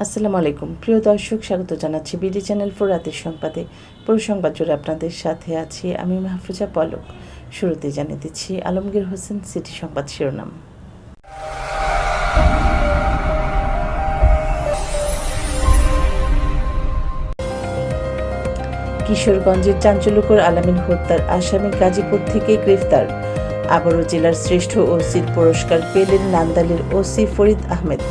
আসসালামু আলাইকুম। প্রিয় দর্শক, স্বাগত জানাচ্ছি বিডি চ্যানেল ফোর রাতের সংবাদে। পুরো সংবাদ জুড়ে আপনাদের সাথে আছি আমি মাহফুজা পলক। শুরুতে জানিয়ে দিচ্ছি আলমগীর হোসেন সিটি সংবাদ শিরোনাম। কিশোরগঞ্জের চাঞ্চল্যকর আলামিন হত্যার আসামি গাজীপুর থেকে গ্রেফতার। আবারও জেলার শ্রেষ্ঠ ওসির পুরস্কার পেলেন নান্দালের ওসি ফরিদ আহমেদ।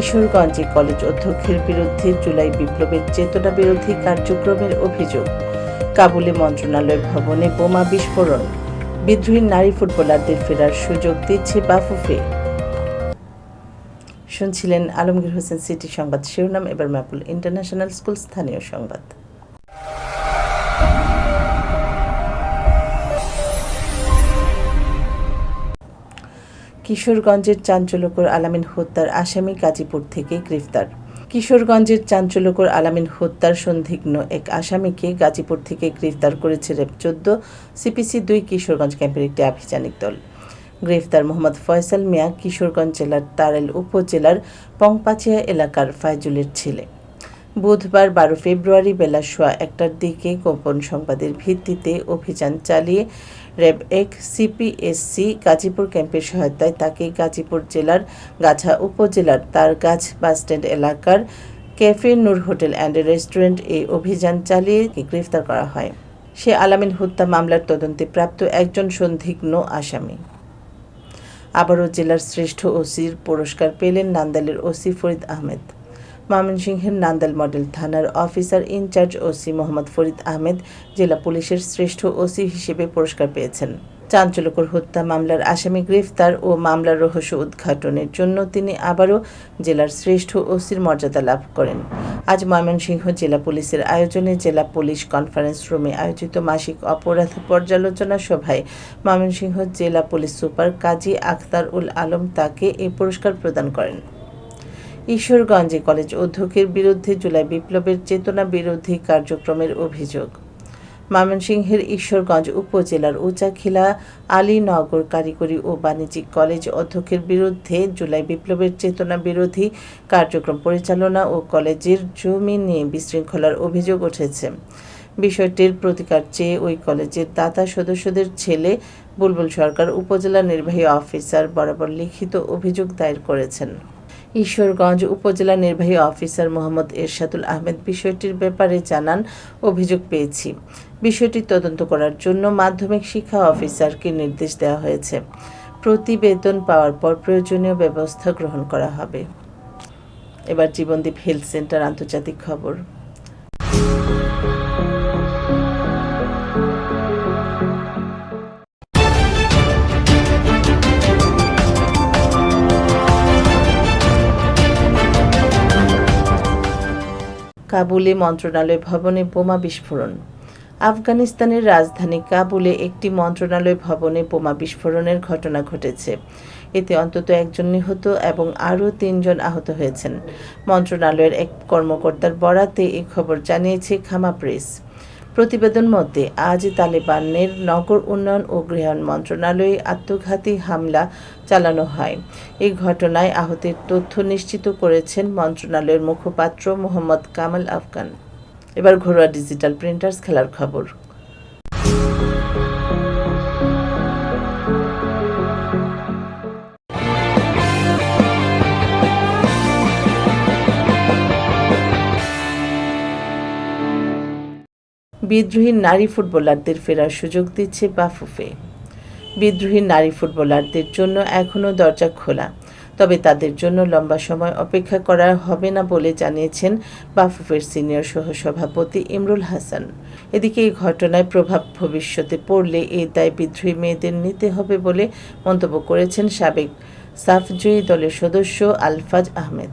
ঈশ্বরগঞ্জে কলেজ অধ্যক্ষের বিরুদ্ধে জুলাই বিপ্লবের চেতনা বিরোধী কার্যক্রমের অভিযোগ। কাবুলে মন্ত্রণালয় ভবনে বোমা বিস্ফোরণ। বিদ্রোহী নারী ফুটবলারদের ফেরার সুযোগ দিচ্ছে বাফুফে। শুনছিলেন আলমগীর হোসেন সিটি সংবাদ শিরোনাম, এবার ম্যাপুল ইন্টারন্যাশনাল স্কুল স্থানীয় সংবাদ। কিশোরগঞ্জের চাঞ্চল্যকর আলামিন হত্যার আসামি গাজীপুর থেকে গ্রেফতার। কিশোরগঞ্জের চাঞ্চল্যকর আলামিন হত্যার সন্দিগ্ন এক আসামিকে গাজীপুর থেকে গ্রেফতার করেছে র্যাব চোদ্দ সিপিসি দুই কিশোরগঞ্জ ক্যাম্পের একটি আভিযানিক দল। গ্রেফতার মোহাম্মদ ফয়সাল মিয়া কিশোরগঞ্জ জেলার তারেল উপজেলার পংপাচিয়া এলাকার ফায়জুলের ছেলে। বুধবার বারো ফেব্রুয়ারি বেলা সোয়া একটার দিকে গোপন সংবাদের ভিত্তিতে অভিযান চালিয়ে র্যাব এক সিপিএসসি গাজীপুর ক্যাম্পের সহায়তায় তাকে গাজীপুর জেলার গাছা উপজেলার তারগাছ বাসস্ট্যান্ড এলাকার cafe Noor hotel and restaurant এই অভিযান চালিয়ে গ্রেফতার করা হয়। সে আলামিন হত্যা মামলার তদন্তে প্রাপ্ত একজন সন্দিগ্ন আসামি। আবারও জেলার শ্রেষ্ঠ ওসির পুরস্কার পেলেন নান্দালের ওসি ফরিদ আহমেদ। ময়মনসিংহের নান্দাল মডেল থানার officer in charge OC Mohammad Farid Ahmed জেলা পুলিশের শ্রেষ্ঠ ওসি হিসেবে পুরস্কার পেয়েছেন। চাঞ্চল্যকর হত্যা মামলার আসামি গ্রেফতার ও মামলার রহস্য উদ্ঘাটনের জন্য তিনি আবারও জেলার শ্রেষ্ঠ ওসির মর্যাদা লাভ করেন। আজ ময়মনসিংহ জেলা পুলিশের আয়োজনে জেলা পুলিশ কনফারেন্স রুমে আয়োজিত মাসিক অপরাধ পর্যালোচনা সভায় ময়মনসিংহ জেলা পুলিশ সুপার কাজী আখতার উল আলম তাকে এই পুরস্কার প্রদান করেন। ঈশ্বরগঞ্জে কলেজ অধ্যক্ষের বিরুদ্ধে জুলাই বিপ্লবের চেতনা বিরোধী কার্যক্রমের অভিযোগ। ময়মনসিংহের ঈশ্বরগঞ্জ উপজেলার উচাখিলা আলীনগর কারিগরি ও বাণিজ্যিক কলেজ অধ্যক্ষের বিরুদ্ধে জুলাই বিপ্লবের চেতনা বিরোধী কার্যক্রম পরিচালনা ও কলেজের জমি নিয়ে বিশৃঙ্খলার অভিযোগ উঠেছে। বিষয়টির প্রতিকার চেয়ে ওই কলেজের দাতা সদস্যদের ছেলে বুলবুল সরকার উপজেলা নির্বাহী অফিসার বরাবর লিখিত অভিযোগ দায়ের করেছেন। ঈশ্বরগঞ্জ উপজেলা নির্বাহী অফিসার মোহাম্মদ এরশাদুল আহমেদ বিষয়টির ব্যাপারে জানান, অভিযোগ পেয়েছি। বিষয়টি তদন্ত করার জন্য মাধ্যমিক শিক্ষা অফিসারকে নির্দেশ দেওয়া হয়েছে। প্রতিবেদন পাওয়ার পর প্রয়োজনীয় ব্যবস্থা গ্রহণ করা হবে। এবার জীবনদীপ হেলথ সেন্টার আন্তর্জাতিক খবর। কাবুলে মন্ত্রণালয় ভবনে বোমা বিস্ফোরণ। আফগানিস্তানের রাজধানী কাবুলে একটি মন্ত্রণালয় ভবনে বোমা বিস্ফোরণের ঘটনা ঘটেছে। এতে অন্তত একজন নিহত এবং আরও তিনজন আহত হয়েছেন। মন্ত্রণালয়ের এক কর্মকর্তার বরাতে এই খবর জানিয়েছে খামা প্রেস। প্রতিবেদন মধ্যে আজ তালেবানের নগর উন্নয়ন ও গৃহায়ণ মন্ত্রণালয়ে আত্মঘাতী হামলা চালানো হয়। এই ঘটনায় আহতের তথ্য নিশ্চিত করেছেন মন্ত্রণালয়ের মুখপাত্র মোহাম্মদ কামাল আফগান। এবার ঘরোয়া ডিজিটাল প্রিন্টার্স খেলার খবর। বিদ্রোহী নারী ফুটবলারদের ফেরার সুযোগ দিচ্ছে বাফুফে। বিদ্রোহী নারী ফুটবলারদের জন্য এখনও দরজা খোলা, তবে তাদের জন্য লম্বা সময় অপেক্ষা করা হবে না বলে জানিয়েছেন বাফুফের সিনিয়র সহসভাপতি ইমরুল হাসান। এদিকে এই ঘটনায় প্রভাব ভবিষ্যতে পড়লে এই দায় বিদ্রোহী মেয়েদের নিতে হবে বলে মন্তব্য করেছেন সাবেক সাফজয়ী দলের সদস্য আলফাজ আহমেদ।